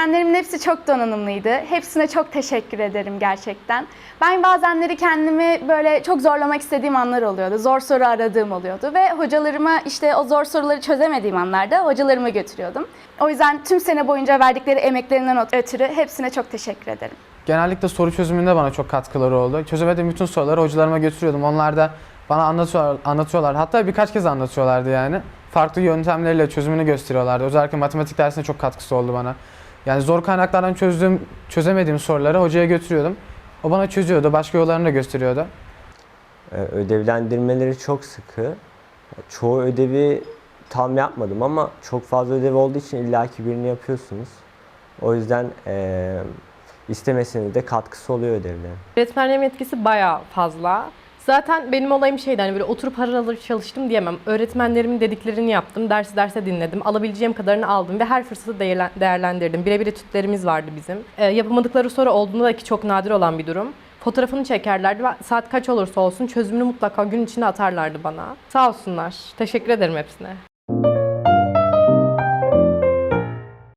Öğretmenlerimin hepsi çok donanımlıydı. Hepsine çok teşekkür ederim gerçekten. Ben bazenleri kendimi böyle çok zorlamak istediğim anlar oluyordu. Zor soru aradığım oluyordu ve hocalarıma işte o zor soruları çözemediğim anlarda hocalarıma götürüyordum. O yüzden tüm sene boyunca verdikleri emeklerinden ötürü hepsine çok teşekkür ederim. Genellikle soru çözümünde bana çok katkıları oldu. Çözemediğim bütün soruları hocalarıma götürüyordum. Onlar da bana anlatıyorlar, anlatıyorlar. Hatta birkaç kez anlatıyorlardı yani. Farklı yöntemleriyle çözümünü gösteriyorlardı. Özellikle matematik dersinde çok katkısı oldu bana. Yani zor kaynaklardan çözdüğüm, çözemediğim soruları hocaya götürüyordum. O bana çözüyordu, başka yollarını da gösteriyordu. Ee, Ödevlendirmeleri çok sıkı. Çoğu ödevi tam yapmadım ama çok fazla ödev olduğu için illaki birini yapıyorsunuz. O yüzden eee istemeseniz de katkısı oluyor ödevlerin. Öğretmenlerin etkisi bayağı fazla. Zaten benim olayım şeydi hani böyle oturup harıl çalıştım diyemem. Öğretmenlerimin dediklerini yaptım, dersi derse dinledim, alabileceğim kadarını aldım ve her fırsatı değerlen- değerlendirdim. Birebir etütlerimiz vardı bizim. Ee, yapamadıkları soru olduğunda da ki çok nadir olan bir durum. Fotoğrafını çekerlerdi ve saat kaç olursa olsun çözümünü mutlaka gün içinde atarlardı bana. Sağ olsunlar. Teşekkür ederim hepsine.